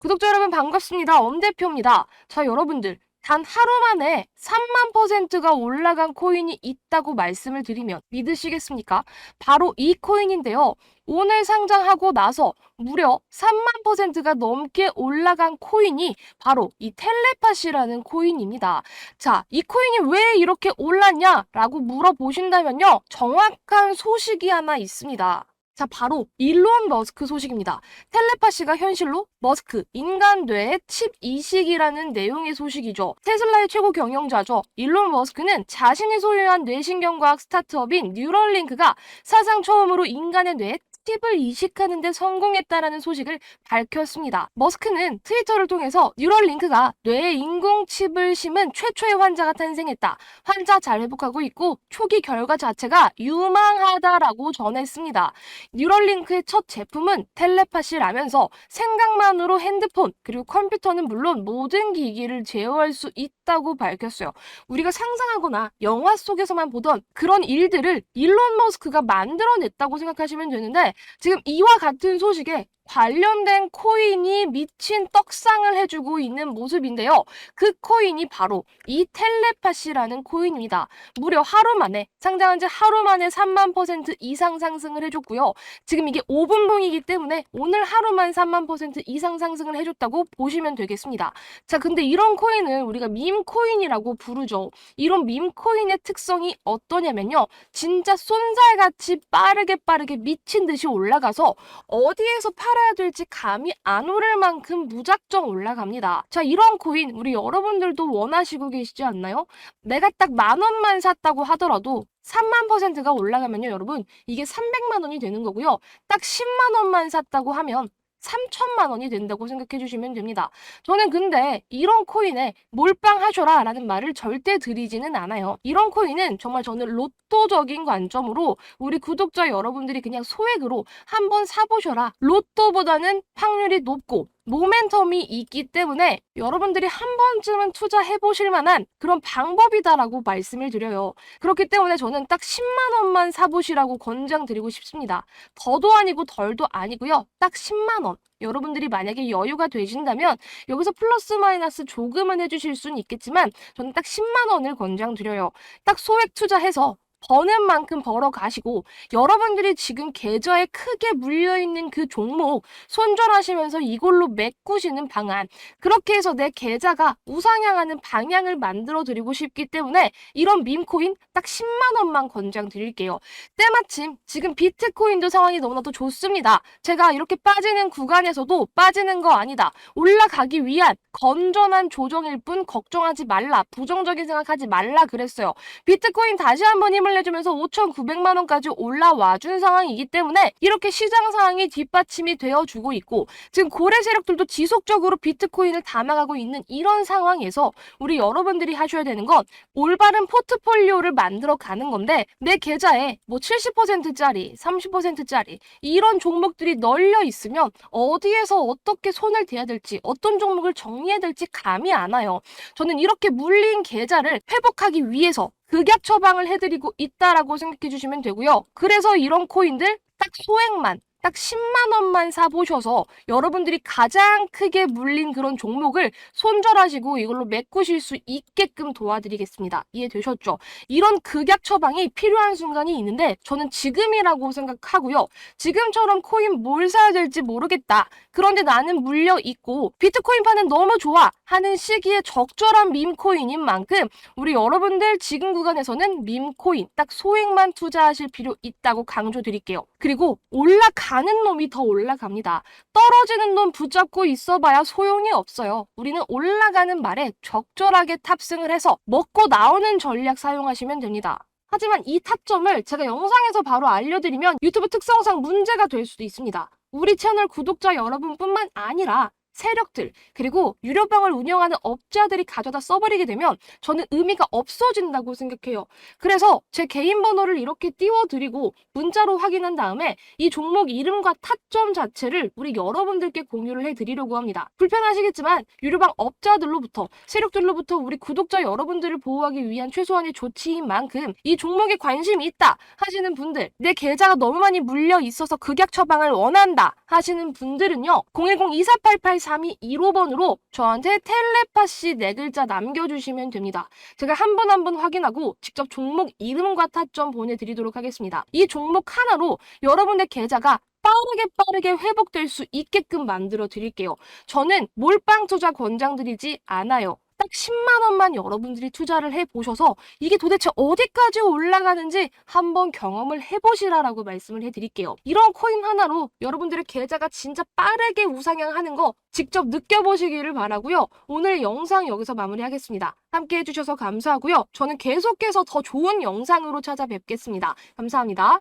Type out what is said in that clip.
구독자 여러분 반갑습니다. 엄대표입니다. 자, 여러분들. 단 하루 만에 3만 퍼센트가 올라간 코인이 있다고 말씀을 드리면 믿으시겠습니까? 바로 이 코인인데요. 오늘 상장하고 나서 무려 3만 퍼센트가 넘게 올라간 코인이 바로 이 텔레파시라는 코인입니다. 자, 이 코인이 왜 이렇게 올랐냐라고 물어보신다면요. 정확한 소식이 하나 있습니다. 자, 바로 일론 머스크 소식입니다. 텔레파시가 현실로 머스크 인간 뇌에 칩 이식이라는 내용의 소식이죠. 테슬라의 최고 경영자죠. 일론 머스크는 자신이 소유한 뇌신경과학 스타트업인 뉴럴링크가 사상 처음으로 인간의 뇌에 칩을 이식하는 데 성공했다라는 소식을 밝혔습니다. 머스크는 트위터를 통해서 뉴럴링크가 뇌에 인공 칩을 심은 최초의 환자가 탄생했다. 환자 잘 회복하고 있고 초기 결과 자체가 유망하다라고 전했습니다. 뉴럴링크의 첫 제품은 텔레파시라면서 생각만으로 핸드폰 그리고 컴퓨터는 물론 모든 기기를 제어할 수 있다고 밝혔어요. 우리가 상상하거나 영화 속에서만 보던 그런 일들을 일론 머스크가 만들어냈다고 생각하시면 되는데 지금 이와 같은 소식에 관련된 코인이 미친 떡상을 해주고 있는 모습인데요. 그 코인이 바로 이 텔레파시라는 코인입니다. 무려 하루 만에 상장한 지 하루 만에 3만 퍼센트 이상 상승을 해줬고요. 지금 이게 5분봉이기 때문에 오늘 하루만 3만 퍼센트 이상 상승을 해줬다고 보시면 되겠습니다. 자, 근데 이런 코인을 우리가 밈 코인이라고 부르죠. 이런 밈 코인의 특성이 어떠냐면요. 진짜 쏜살같이 빠르게 빠르게 미친 듯이 올라가서 어디에서 팔아 야 될지 감이 안 오를 만큼 무작정 올라갑니다. 자, 이런 코인 우리 여러분들도 원하시고 계시지 않나요? 내가 딱 만 원만 샀다고 하더라도 3만 퍼센트가 올라가면요, 여러분. 이게 300만 원이 되는 거고요. 딱 10만 원만 샀다고 하면 3천만 원이 된다고 생각해 주시면 됩니다. 저는 근데 이런 코인에 몰빵하셔라 라는 말을 절대 드리지는 않아요. 이런 코인은 정말 저는 로또적인 관점으로 우리 구독자 여러분들이 그냥 소액으로 한번 사보셔라. 로또보다는 확률이 높고 모멘텀이 있기 때문에 여러분들이 한 번쯤은 투자해 보실 만한 그런 방법이다라고 말씀을 드려요. 그렇기 때문에 저는 딱 10만 원만 사보시라고 권장드리고 싶습니다. 더도 아니고 덜도 아니고요. 딱 10만 원. 여러분들이 만약에 여유가 되신다면 여기서 플러스 마이너스 조금은 해주실 수는 있겠지만 저는 딱 10만 원을 권장드려요. 딱 소액 투자해서 버는 만큼 벌어 가시고 여러분들이 지금 계좌에 크게 물려 있는 그 종목 손절하시면서 이걸로 메꾸시는 방안 그렇게 해서 내 계좌가 우상향하는 방향을 만들어 드리고 싶기 때문에 이런 밈코인 딱 10만 원만 권장 드릴게요. 때마침 지금 비트코인도 상황이 너무나도 좋습니다. 제가 이렇게 빠지는 구간에서도 빠지는 거 아니다. 올라가기 위한 건전한 조정일 뿐 걱정하지 말라. 부정적인 생각하지 말라 그랬어요. 비트코인 다시 한번 힘을 내주면서 5,900만 원까지 올라와 준 상황이기 때문에 이렇게 시장 상황이 뒷받침이 되어 주고 있고 지금 고래 세력들도 지속적으로 비트코인을 담아가고 있는 이런 상황에서 우리 여러분들이 하셔야 되는 건 올바른 포트폴리오를 만들어 가는 건데 내 계좌에 뭐 70%짜리, 30%짜리 이런 종목들이 널려 있으면 어디에서 어떻게 손을 대야 될지 어떤 종목을 정리해야 될지 감이 안 와요. 저는 이렇게 물린 계좌를 회복하기 위해서 극약 처방을 해드리고 있다라고 생각해 주시면 되고요. 그래서 이런 코인들 딱 소액만 딱 10만 원만 사보셔서 여러분들이 가장 크게 물린 그런 종목을 손절하시고 이걸로 메꾸실 수 있게끔 도와드리겠습니다. 이해되셨죠? 이런 극약 처방이 필요한 순간이 있는데 저는 지금이라고 생각하고요. 지금처럼 코인 뭘 사야 될지 모르겠다. 그런데 나는 물려 있고 비트코인 파는 너무 좋아 하는 시기에 적절한 밈코인인 만큼 우리 여러분들 지금 구간에서는 밈코인 딱 소액만 투자하실 필요 있다고 강조드릴게요. 그리고 올라 가는 놈이 더 올라갑니다. 떨어지는 놈 붙잡고 있어봐야 소용이 없어요. 우리는 올라가는 말에 적절하게 탑승을 해서 먹고 나오는 전략 사용하시면 됩니다. 하지만 이 타점을 제가 영상에서 바로 알려드리면 유튜브 특성상 문제가 될 수도 있습니다. 우리 채널 구독자 여러분뿐만 아니라 세력들 그리고 유료방을 운영하는 업자들이 가져다 써버리게 되면 저는 의미가 없어진다고 생각해요. 그래서 제 개인 번호를 이렇게 띄워드리고 문자로 확인한 다음에 이 종목 이름과 타점 자체를 우리 여러분들께 공유를 해드리려고 합니다. 불편하시겠지만 유료방 업자들로부터 세력들로부터 우리 구독자 여러분들을 보호하기 위한 최소한의 조치인 만큼 이 종목에 관심이 있다 하시는 분들 내 계좌가 너무 많이 물려 있어서 극약 처방을 원한다 하시는 분들은요. 010-2488-3215번으로 저한테 텔레파시 네 글자 남겨주시면 됩니다. 제가 한 번 한 번 확인하고 직접 종목 이름과 타점 보내드리도록 하겠습니다. 이 종목 하나로 여러분의 계좌가 빠르게 빠르게 회복될 수 있게끔 만들어 드릴게요. 저는 몰빵 투자 권장드리지 않아요. 딱 10만 원만 여러분들이 투자를 해 보셔서 이게 도대체 어디까지 올라가는지 한번 경험을 해 보시라라고 말씀을 해 드릴게요. 이런 코인 하나로 여러분들의 계좌가 진짜 빠르게 우상향하는 거 직접 느껴보시기를 바라고요. 오늘 영상 여기서 마무리하겠습니다. 함께 해주셔서 감사하고요. 저는 계속해서 더 좋은 영상으로 찾아뵙겠습니다. 감사합니다.